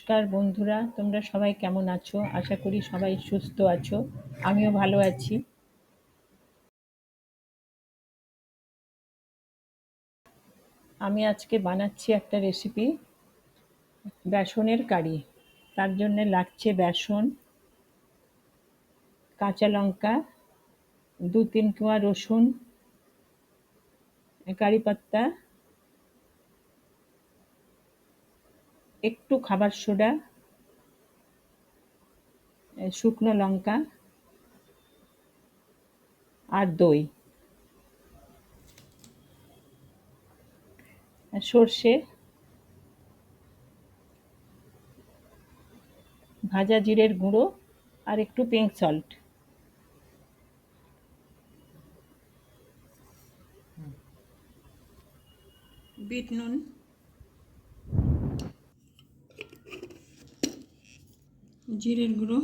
নমস্কার বন্ধুরা, তোমরা সবাই কেমন আছো? আশা করি সবাই সুস্থ আছো। আমিও ভালো আছি। আমি আজকে বানাচ্ছি একটা রেসিপি বেসনের কারি। তার জন্য লাগছে বেসন, কাঁচা লঙ্কা দু তিন কোয়া রসুন, কারি পাত্তা একটু খাবার সোডা শুকনো লঙ্কা আর দই। সর্ষে, ভাজা জিরের গুঁড়ো আর একটু পিঙ্ক সল্ট বিট নুন। জিরের গুঁড়ো।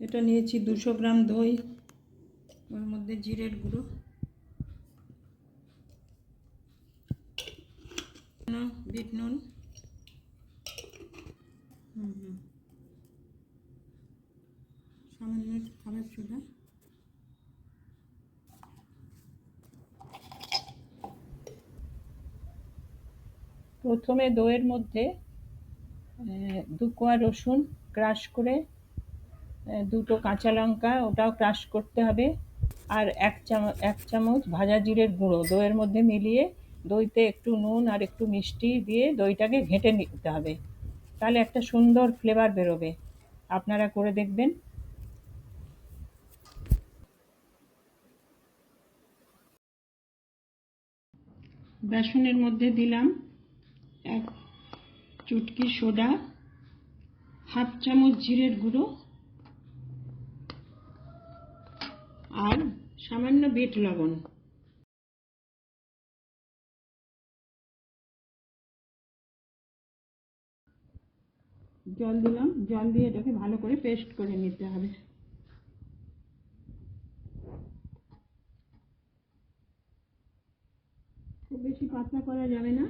এটা নিয়েছি দুশো গ্রাম দই, ওর মধ্যে জিরের গুঁড়ো। বিট নুন। হুম হুম। সামান্য খাবার সোডা। প্রথমে দইয়ের মধ্যে দু কোয়া রসুন ক্রাশ করে দুটো কাঁচা লঙ্কা, ওটাও ক্রাশ করতে হবে। আর এক চামচ এক চামচ ভাজা জিরের গুঁড়ো দইয়ের মধ্যে মিলিয়ে দইতে একটু নুন আর একটু মিষ্টি দিয়ে দইটাকে ঘেঁটে নিতে হবে। তাহলে একটা সুন্দর ফ্লেভার বেরোবে। আপনারা করে দেখবেন। বেসনের মধ্যে দিলাম এক চুটকি সোডা, হাফ চামচ জিরের গুঁড়ো আর সামান্য বিট লবণ। জল দিলাম, জল দিয়ে এটাকে ভালো করে পেস্ট করে নিতে হবে। খুব বেশি পাতলা করা যাবে না।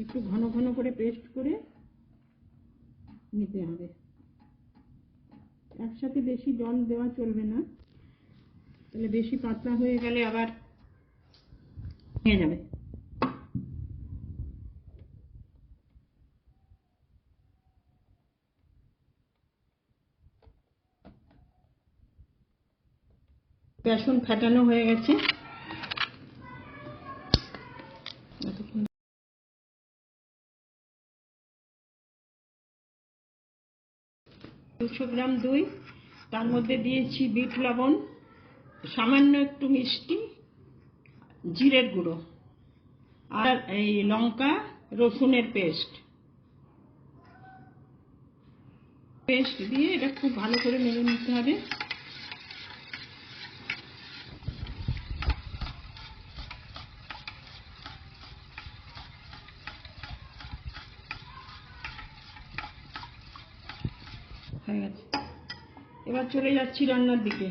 একটু ঘন ঘন করে পেস্ট করে নিতে হবে। একসাথে বেশি জল দেওয়া চলবে না। তাহলে বেশি পাতলা হয়ে গেলে আবার হয়ে যাবে। বেসন ফাটানো হয়ে গেছে। দুশো গ্রাম দই, তার মধ্যে দিয়েছি বিট লবণ, সামান্য একটু মিষ্টি, জিরের গুঁড়ো আর এই লঙ্কা, রসুনের পেস্ট। পেস্ট দিয়ে এটা খুব ভালো করে মেরে নিতে হবে হয়ে গেছে এবার চলে যাচ্ছি রান্নার দিকে।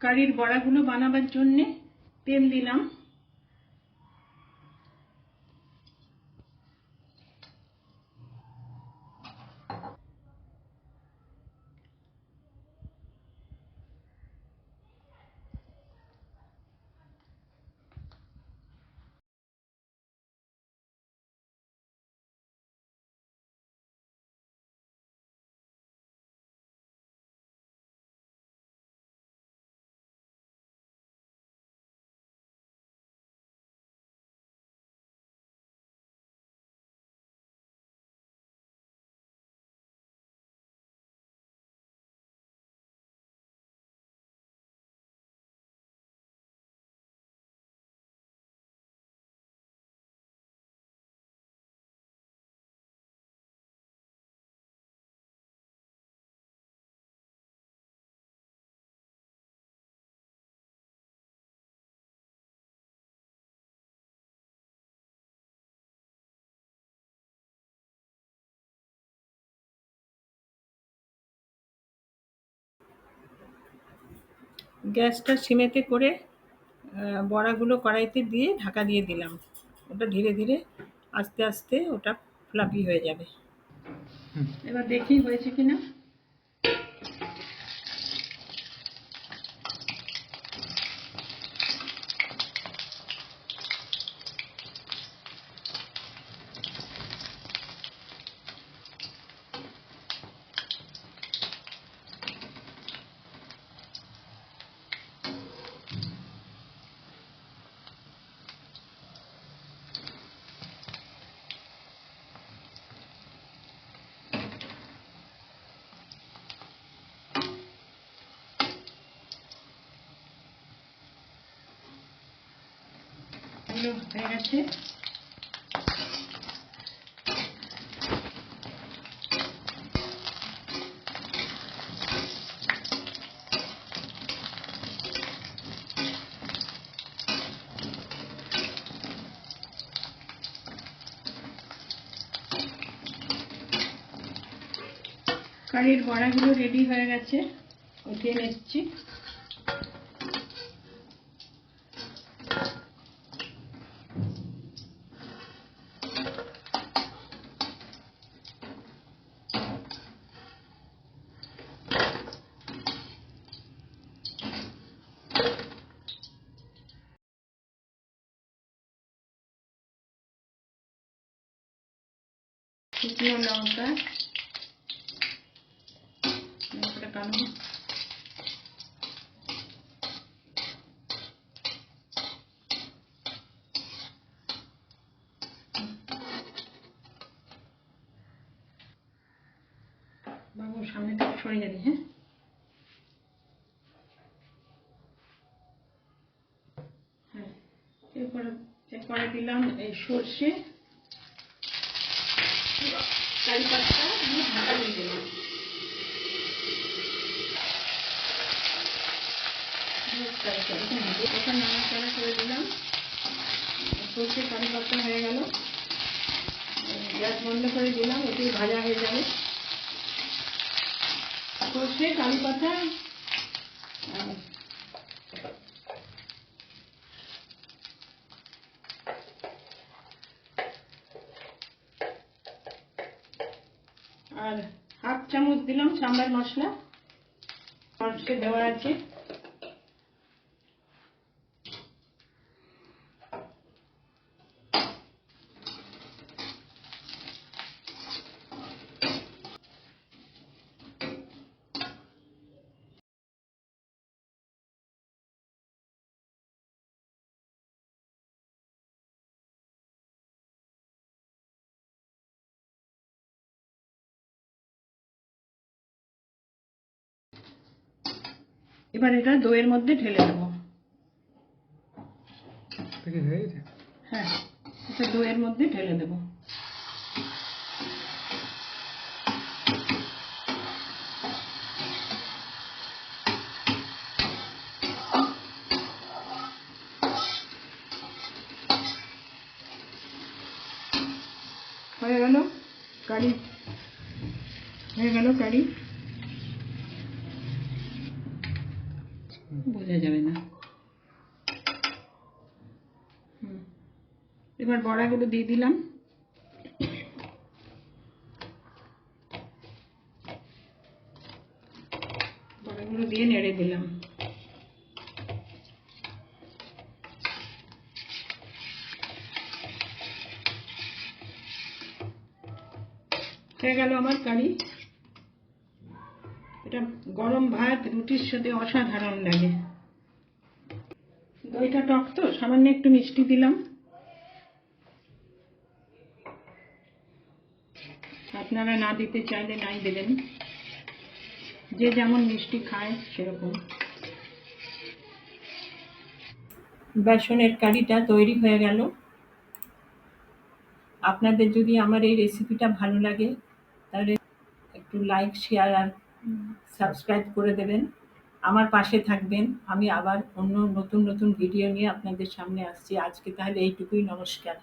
কারির বড়াগুলো বানাবার জন্যে তেল দিলাম। গ্যাসটা সিমেতে করে বড়াগুলো কড়াইতে দিয়ে ঢাকা দিয়ে দিলাম। ওটা ধীরে ধীরে আস্তে আস্তে ওটা ফ্লাপি হয়ে যাবে। এবার দেখি হয়েছে কিনা। এগুলো হয়ে গেছে। কারির বড়াগুলো রেডি হয়ে গেছে। উঠিয়ে নিচ্ছি শুকনো লঙ্কা লঙ্কাটা বাবু সামনে থেকে হ্যাঁ হ্যাঁ এরপরে এরপরে দিলাম এই সর্ষে কারি পাতা দিয়ে ঢাকা দিয়ে দিলাম এটা নাড়াচাড়া করে দিলাম সর্ষে কারি পাতা হয়ে গেল গ্যাস বন্ধ করে দিলাম এটি ভাজা হয়ে যাবে সর্ষে কারি পাতা আর হাফ চামচ দিলাম সাম্বার মশলা। মানুষকে দেওয়া আছে। এবার এটা দইয়ের মধ্যে ঢেলে দেবো। হয়ে হ্যাঁ এটা দইয়ের মধ্যে ঢেলে দেবো। হয়ে গেল কারি। হয়ে গেল কারি। বোঝা যাবে না। এবার বড়াগুলো দিয়ে দিলাম। বড়াগুলো দিয়ে নেড়ে দিলাম। হয়ে গেল আমার কারি। এটা গরম ভাত, রুটির সাথে অসাধারণ লাগে। দইটা টক তো, সামান্য একটু মিষ্টি দিলাম। আপনারা না দিতে চাইলে নাই দেবেন। যে যেমন মিষ্টি খায়, সেরকম। বেসনের কারিটা তৈরি হয়ে গেল। আপনাদের যদি আমার এই রেসিপিটা ভালো লাগে, তাহলে একটু লাইক শেয়ার আর সাবস্ক্রাইব করে দেবেন। আমার পাশে থাকবেন। আমি আবার অন্য নতুন নতুন ভিডিও নিয়ে আপনাদের সামনে আসছি। আজকে তাহলে এইটুকুই। নমস্কার।